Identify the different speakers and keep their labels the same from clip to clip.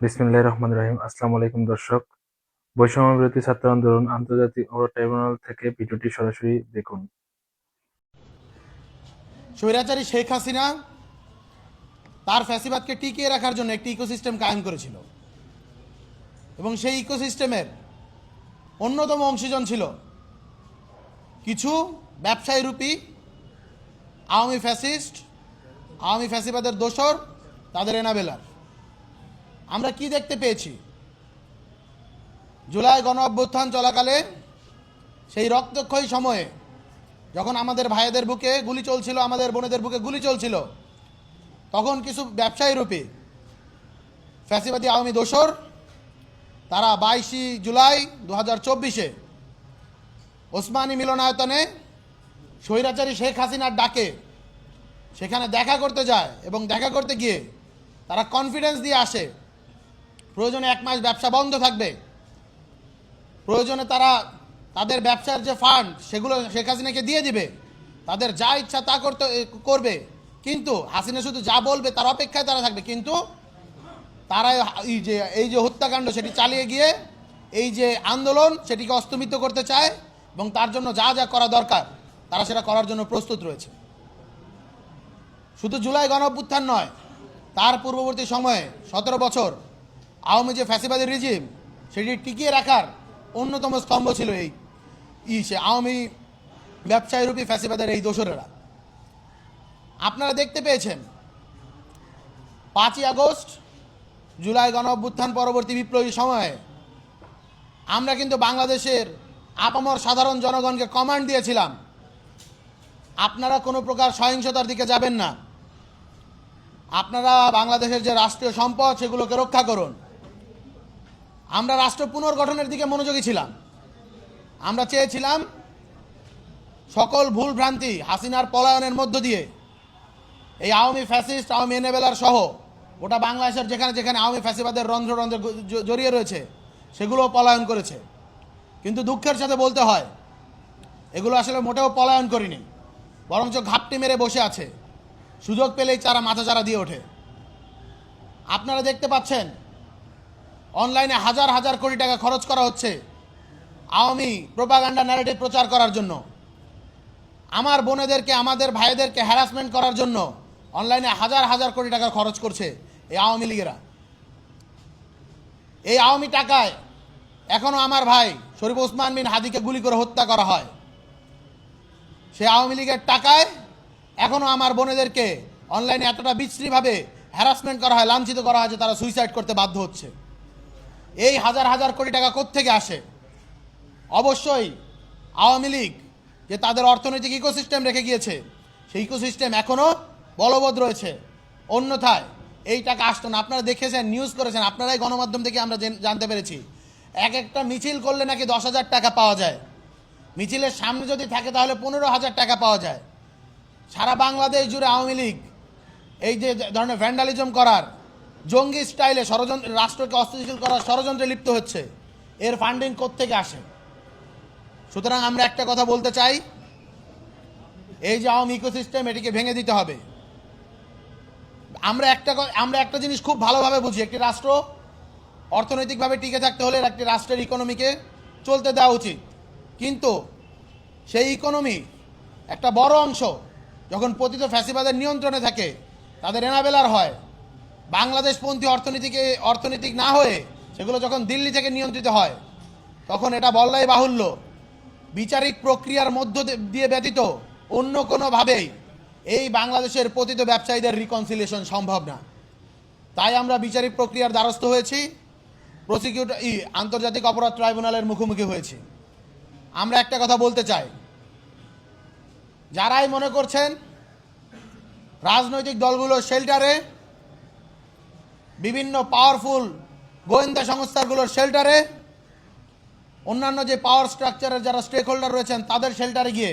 Speaker 1: বিসমিল্লাহ রহমান রহিম। আসসালামু আলাইকুম দর্শক বৈষম্য বিরোধী ছাত্র আন্দোলন আন্তর্জাতিক অপরাধ ট্রাইব্যুনাল থেকে ভিডিওটি সরাসরি দেখুন।
Speaker 2: স্বৈরাচারী শেখ হাসিনা তার ফ্যাসিবাদকে টিকিয়ে রাখার জন্য একটি ইকোসিস্টেম কায়েম করেছিল। এবং সেই ইকোসিস্টেমের অন্যতম অংশীজন ছিল কিছু ব্যবসায়ী রূপী আওয়ামী ফ্যাসিস্ট, আওয়ামী ফ্যাসিবাদের দোসর তাদের এনাবেলার। আমরা কি দেখতে পেয়েছি? জুলাই গণ অভ্যুত্থান চলাকালে সেই রক্তক্ষয়ী সময়ে যখন আমাদের ভাইদের বুকে গুলি চলছিল, আমাদের বোনেদের বুকে গুলি চলছিল, তখন কিছু ব্যবসায়ী রূপে ফ্যাসিবাদী আওয়ামী দোসর, তারা বাইশে জুলাই দু হাজার চব্বিশে ওসমানী মিলনায়তনে স্বৈরাচারী শেখ হাসিনার ডাকে সেখানে দেখা করতে যায় এবং দেখা করতে গিয়ে তারা কনফিডেন্স দিয়ে আসে প্রয়োজনে এক মাস ব্যবসা বন্ধ থাকবে। প্রয়োজনে তারা তাদের ব্যবসার যে ফান্ড সেগুলো শেখ হাসিনাকে দিয়ে দিবে। তাদের যা ইচ্ছা তা করতে, করবে। কিন্তু হাসিনা শুধু যা বলবে তার অপেক্ষায় তারা থাকবে। কিন্তু তারা এই যে এই যে হত্যাকাণ্ড, সেটি চালিয়ে গিয়ে এই যে আন্দোলন, সেটিকে অস্তমিত করতে চায় এবং তার জন্য যা যা করা দরকার, তারা সেটা করার জন্য প্রস্তুত রয়েছে। শুধু জুলাই গণ নয়, তার পূর্ববর্তী সময়ে সতেরো বছর আওয়ামী যে ফ্যাসিবাদী রিজিম সেটি টিকিয়ে রাখার অন্যতম স্তম্ভ ছিল এই ই সে আওয়ামী ব্যবসায়ীরূপী ফ্যাসিবাদের এই দোসরেরা। আপনারা দেখতে পেয়েছেন, পাঁচই আগস্ট, জুলাই গণ অভ্যুত্থান পরবর্তী বিপ্লবী সময়ে আমরা কিন্তু বাংলাদেশের আপামর সাধারণ জনগণকে কমান্ড দিয়েছিলাম, আপনারা কোনো প্রকার সহিংসতার দিকে যাবেন না। আপনারা বাংলাদেশের যে রাষ্ট্রীয় সম্পদ, সেগুলোকে রক্ষা করুন। আমরা রাষ্ট্র পুনর্গঠনের দিকে মনোযোগী ছিলাম। আমরা চেয়েছিলাম সকল ভুল ভ্রান্তি হাসিনার পলায়নের মধ্য দিয়ে এই আওয়ামী ফ্যাসিস্ট, আওয়ামী এনেবেলার সহ গোটা বাংলাদেশের যেখানে যেখানে আওয়ামী ফ্যাসিবাদের রন্ধ্র রন্ধ্র জড়িয়ে রয়েছে সেগুলো পলায়ন করেছে। কিন্তু দুঃখের সাথে বলতে হয়, এগুলো আসলে মোটেও পলায়ন করিনি, বরঞ্চ ঘাপটি মেরে বসে আছে। সুযোগ পেলেই চারা মাথা চারা দিয়ে ওঠে। আপনারা দেখতে পাচ্ছেন অনলাইনে হাজার হাজার কোটি টাকা খরচ করা হচ্ছে আওয়ামী প্রোপাগান্ডা ন্যারেটিভ প্রচার করার জন্য। আমার বোনেদেরকে, আমাদের ভাইদেরকে হ্যারাসমেন্ট করার জন্য অনলাইনে হাজার হাজার কোটি টাকা খরচ করছে এই আওয়ামী লীগেরা। এই আওয়ামী টাকায় এখনও আমার ভাই শরীফ ওসমান বিন হাদিকে গুলি করে হত্যা করা হয়। সে আওয়ামী লীগের টাকায় এখনও আমার বোনেদেরকে অনলাইনে এতটা বিশ্রীভাবে হ্যারাসমেন্ট করা হয়, লাঞ্ছিত করা হয় যে তারা সুইসাইড করতে বাধ্য হচ্ছে। এই হাজার হাজার কোটি টাকা কোত্থেকে আসে? অবশ্যই আওয়ামী লীগ, যে তাদের অর্থনৈতিক ইকোসিস্টেম রেখে গিয়েছে, সেই ইকোসিস্টেম এখনও বলবৎ রয়েছে। অন্যথায় এই টাকা আসতো না। আপনারা দেখেছেন নিউজ করেছেন, আপনারাই গণমাধ্যম থেকে আমরা জানতে পেরেছি। এক একটা মিছিল করলে নাকি দশ হাজার টাকা পাওয়া যায়। মিছিলের সামনে যদি থাকে তাহলে পনেরো হাজার টাকা পাওয়া যায়। সারা বাংলাদেশ জুড়ে আওয়ামী লীগ, এই যে ধরনের ভ্যান্ডালিজম করার জঙ্গি স্টাইলে ষড়যন্ত্র রাষ্ট্রকে অস্থিতিশীল করার ষড়যন্ত্রে লিপ্ত হচ্ছে। এর ফান্ডিং কোত্থেকে আসে? সুতরাং আমরা একটা কথা বলতে চাই। এই যে আওয়ামী ইকোসিস্টেম এটিকে ভেঙে দিতে হবে। আমরা একটা আমরা একটা জিনিস খুব ভালোভাবে বুঝি। একটি রাষ্ট্র অর্থনৈতিকভাবে টিকে থাকতে হলে একটি রাষ্ট্রের ইকোনমিকে চলতে দেওয়া উচিত। কিন্তু সেই ইকোনমি একটা বড় অংশ যখন পতিত ফ্যাসিবাদের নিয়ন্ত্রণে থাকে, তাদের এনাবেলার হয়। বাংলাদেশপন্থী অর্থনীতিকে অর্থনৈতিক না হয়ে সেগুলো যখন দিল্লি থেকে নিয়ন্ত্রিত হয়, তখন এটা বললাই বাহুল্য। বিচারিক প্রক্রিয়ার মধ্য দিয়ে ব্যতীত অন্য কোনোভাবেই এই বাংলাদেশের পতিত ব্যবসায়ীদের রিকনসিলিয়েশন সম্ভব না। তাই আমরা বিচারিক প্রক্রিয়ার দ্বারস্থ হয়েছি প্রসিকিউটর ই, আন্তর্জাতিক অপরাধ ট্রাইব্যুনালের মুখোমুখি হয়েছি। আমরা একটা কথা বলতে চাই। যারাই মনে করছেন রাজনৈতিক দলগুলো শেল্টারে বিভিন্ন পাওয়ারফুল গোয়েন্দা সংস্থাগুলোর শেল্টারে অন্যান্য যে পাওয়ার স্ট্রাকচারের যারা স্টেক হোল্ডার রয়েছেন, তাদের শেল্টারে গিয়ে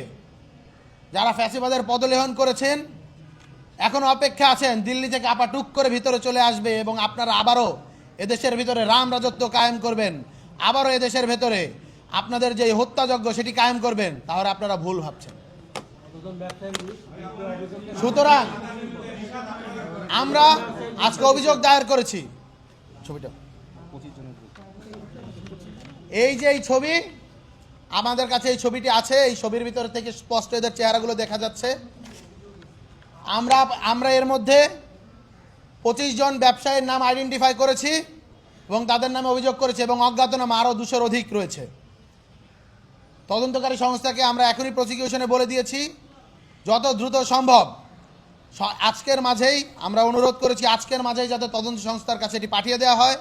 Speaker 2: যারা ফ্যাসিবাদের পদলেহন করেছেন এখনও অপেক্ষা আছেন, দিল্লি থেকে আপা টুক করে ভিতরে চলে আসবে এবং আপনারা আবারও এদেশের ভিতরে রাম রাজত্ব কায়েম করবেন। আবারও এদেশের ভেতরে আপনাদের যে হত্যাযজ্ঞ সেটি কায়েম করবেন, তাহলে আপনারা ভুল ভাবছেন। সুতরাং আমরা আজকে অভিযোগ দায়ের করেছি। ছবিটা। এই যে এই ছবি, আমাদের কাছে এই ছবিটি আছে, এই ছবির ভিতর থেকে স্পষ্ট এদের চেহারাগুলো দেখা যাচ্ছে। আমরা আমরা এর মধ্যে পঁচিশ জন ব্যবসায়ীর নাম আইডেন্টিফাই করেছি এবং তাদের নামে অভিযোগ করেছি এবং অজ্ঞাতনাম আরও দুশোর অধিক রয়েছে। তদন্তকারী সংস্থাকে আমরা এখনই প্রসিকিউশনে বলে দিয়েছি, যত দ্রুত সম্ভব। আজকের মাঝেই আমরা অনুরোধ করেছি, আজকের মাঝেই যাতে তদন্ত সংস্থার কাছে এটি পাঠিয়ে দেওয়া হয়।